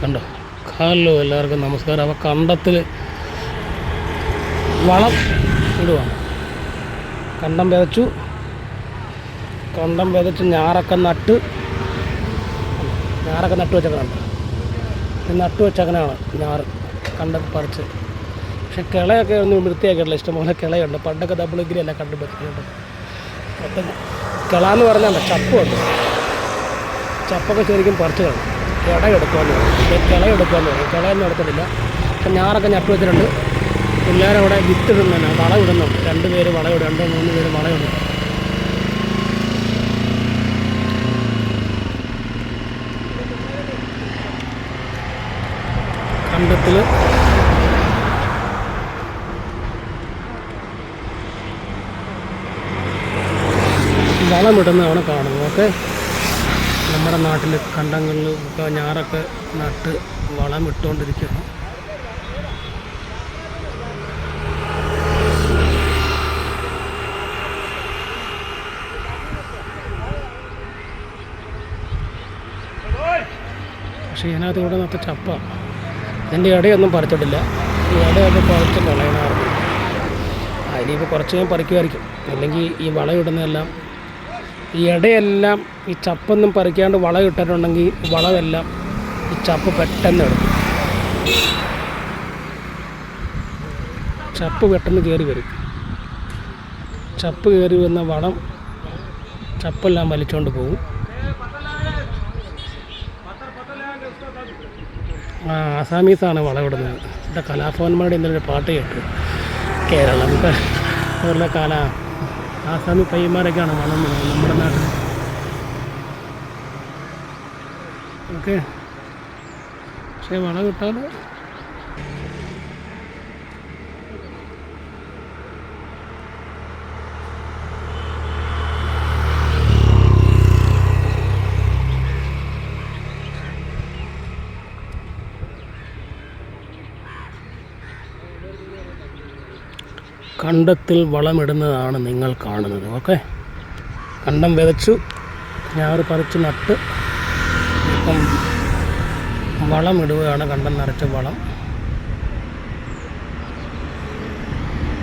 കണ്ടോ? ഹലോ എല്ലാവർക്കും നമസ്കാരം. അപ്പോൾ കണ്ടത്തിൽ വളം ഇടുവാണ്. കണ്ടം വിതച്ചു. കണ്ടം വിതച്ച് ഞാറൊക്കെ നട്ട് ഞാറൊക്കെ നട്ട് വെച്ചേക്കണുണ്ട് ഇത് നട്ട് വെച്ചങ്ങനെയാണ് ഞാറ്. കണ്ടം പറിച്ച്. പക്ഷെ കിളയൊക്കെ ഒന്നും വൃത്തിയാക്കിയിട്ടില്ല. ഇഷ്ടംപോലെ കിളയുണ്ട്. പണ്ടൊക്കെ ഡബിൾ ഡിഗ്രി അല്ല കണ്ടു പറ്റുന്നുണ്ട് കിള എന്ന് പറഞ്ഞാൽ ചപ്പുണ്ട് ചപ്പൊക്കെ ശരിക്കും പറിച്ചു കളയും ഇട എടുക്കുമെന്ന് പറയും കിള എടുക്കുമെന്ന് പറയും കിളയൊന്നും എടുക്കത്തില്ല. അപ്പം ഞാറൊക്കെ ഞട്ട് വെച്ചിട്ടുണ്ട്. പിള്ളേരവിടെ വിത്ത് ഇടുന്നതന്നെ വളം ഇടുന്നുണ്ട്. രണ്ട് പേര് വളം ഇടും. രണ്ട് മൂന്ന് പേര് വളം ഇടും. കണ്ടത്തിൽ വളമിടുന്നതാണ് കാണുന്നത്. ഓക്കെ? നമ്മുടെ നാട്ടിൽ കണ്ടങ്ങളിൽ ഒക്കെ ഞാറൊക്കെ നട്ട് വളം ഇട്ടുകൊണ്ടിരിക്കുന്നു പക്ഷേ ഇതിനകത്ത് ഇവിടെ നിന്നത്തെ ചപ്പ ഇതിന്റെ ഇടയൊന്നും പറിച്ചിട്ടില്ല. ഈ ഇടയൊക്കെ പറിച്ച് കളയണമായിരുന്നു. അതിനിപ്പോൾ കുറച്ച് ഞാൻ പറിക്കുമായിരിക്കും. അല്ലെങ്കിൽ ഈ വളമിടുന്നതെല്ലാം ഇടയെല്ലാം ഈ ചപ്പൊന്നും പറിക്കാണ്ട് വളം ഇട്ടിട്ടുണ്ടെങ്കിൽ വളമെല്ലാം ഈ ചപ്പ് പെട്ടെന്ന് എടുക്കും. ചപ്പ് പെട്ടെന്ന് കയറി വരും. ചപ്പ് കയറി വന്ന വളം ചപ്പെല്ലാം വലിച്ചുകൊണ്ട് പോകും. ആ ആസാമീസാണ് വളവിടുന്നത് ഇവിടെ കലാഭവന്മാരുടെ ഒരു പാട്ട് കേട്ടു. കേരളം കേരള കല ആസാമി പയ്യന്മാരൊക്കെയാണ് വളം നമ്മുടെ നാട്ടിൽ. ഓക്കെ. പക്ഷേ വളം കിട്ടാൽ കണ്ടത്തിൽ വളമിടുന്നതാണ് നിങ്ങൾ കാണുന്നത്. ഓക്കെ? കണ്ടം വിതച്ചു. ഞാറ് പറിച്ച് നട്ട് ഇപ്പം വളമിടുകയാണ് കണ്ടം നിറച്ച വളം.